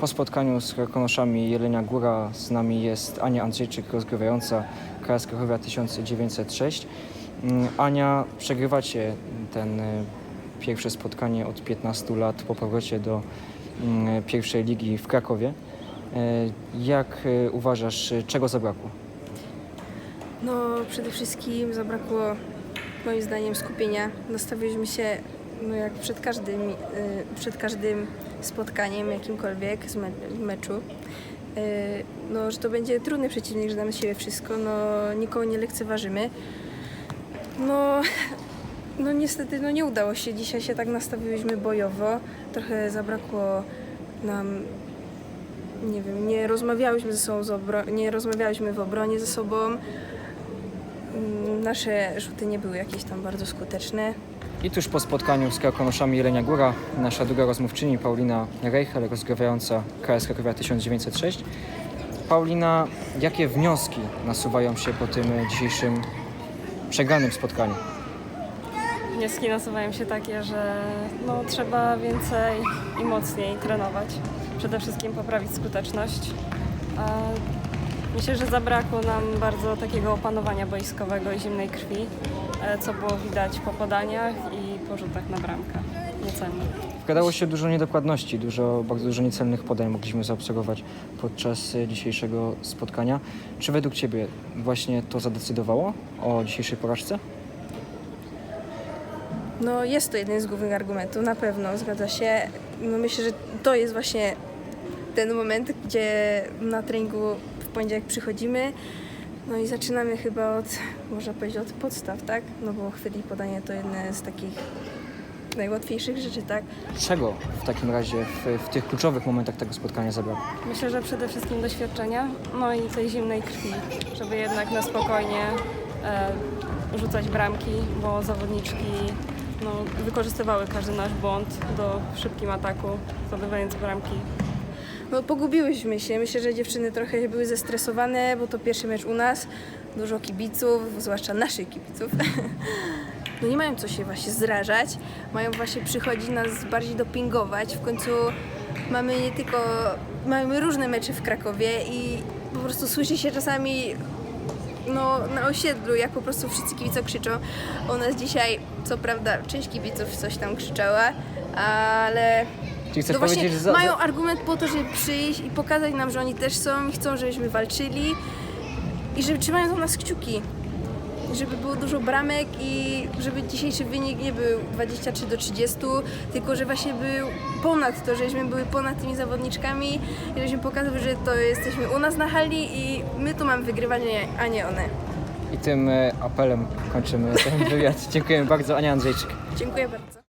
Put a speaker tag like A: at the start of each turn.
A: Po spotkaniu z Krakonoszami Jelenia Góra z nami jest Ania Andrzejczyk, rozgrywająca KS Krachowia 1906. Mm, Ania, przegrywacie ten y, pierwsze spotkanie od 15 lat po powrocie do mm, pierwszej ligi w Krakowie. Y, Jak y, uważasz, czego zabrakło?
B: No, przede wszystkim zabrakło moim zdaniem skupienia. Nastawiliśmy się, no jak przed każdym, przed każdym spotkaniem jakimkolwiek z me meczu, y, no, że to będzie trudny przeciwnik, że damy z siebie wszystko, no nikogo nie lekceważymy. No, no niestety no nie udało się. Dzisiaj się tak nastawiłyśmy bojowo. Trochę zabrakło nam nie wiem, nie rozmawiałyśmy ze sobą, nie rozmawiałyśmy w obronie ze sobą. Mm, Nasze rzuty nie były jakieś tam bardzo skuteczne.
A: I tuż po spotkaniu z Krakonoszami Jelenia Góra, nasza druga rozmówczyni Paulina Reichel, rozgrywająca KS Krakowia 1906. Paulina, jakie wnioski nasuwają się po tym dzisiejszym przegranym spotkaniu?
C: Wnioski nasuwają się takie, że no, trzeba więcej i mocniej trenować. Przede wszystkim poprawić skuteczność. A myślę, że zabrakło nam bardzo takiego opanowania boiskowego i zimnej krwi, e, co było widać po podaniach i po rzutach na bramkę. Niecenne.
A: Wgadało się dużo niedokładności, dużo, bardzo dużo niecelnych podań mogliśmy zaobserwować podczas e, dzisiejszego spotkania. Czy według Ciebie właśnie to zadecydowało o dzisiejszej porażce?
B: No jest to jeden z głównych argumentów, na pewno, zgadza się. No myślę, że to jest właśnie ten moment, gdzie na treningu poniedziałek przychodzimy, no i zaczynamy chyba od, można powiedzieć, od podstaw, tak? No bo chwyt i podanie to jedne z takich najłatwiejszych rzeczy, tak?
A: Czego w takim razie w, w tych kluczowych momentach tego spotkania zabrakło?
C: Myślę, że przede wszystkim doświadczenia, no i tej zimnej krwi, żeby jednak na spokojnie e, rzucać bramki, bo zawodniczki no, wykorzystywały każdy nasz błąd do szybkim ataku, zdobywając bramki.
B: No pogubiłyśmy się. Myślę, że dziewczyny trochę były zestresowane, bo to pierwszy mecz u nas. Dużo kibiców, zwłaszcza naszych kibiców. No nie mają co się właśnie zrażać. Mają właśnie przychodzić nas bardziej dopingować. W końcu mamy nie tylko... Mamy różne mecze w Krakowie i po prostu słyszy się czasami no, na osiedlu, jak po prostu wszyscy kibice krzyczą. U nas dzisiaj, co prawda, część kibiców coś tam krzyczała, ale
A: Czyli chcesz
B: no właśnie
A: powiedzieć, że za,
B: mają argument po to, żeby przyjść i pokazać nam, że oni też są i chcą, żebyśmy walczyli i że trzymają za nas kciuki. Żeby było dużo bramek i żeby dzisiejszy wynik nie był 23 do 30, tylko że właśnie był ponad to, żeśmy były ponad tymi zawodniczkami i żebyśmy pokazali, że to jesteśmy u nas na hali i my tu mamy wygrywać, a nie one.
A: I tym e, apelem kończymy ten wywiad. Dziękujemy bardzo. Ania Andrzejczyk.
B: Dziękuję bardzo.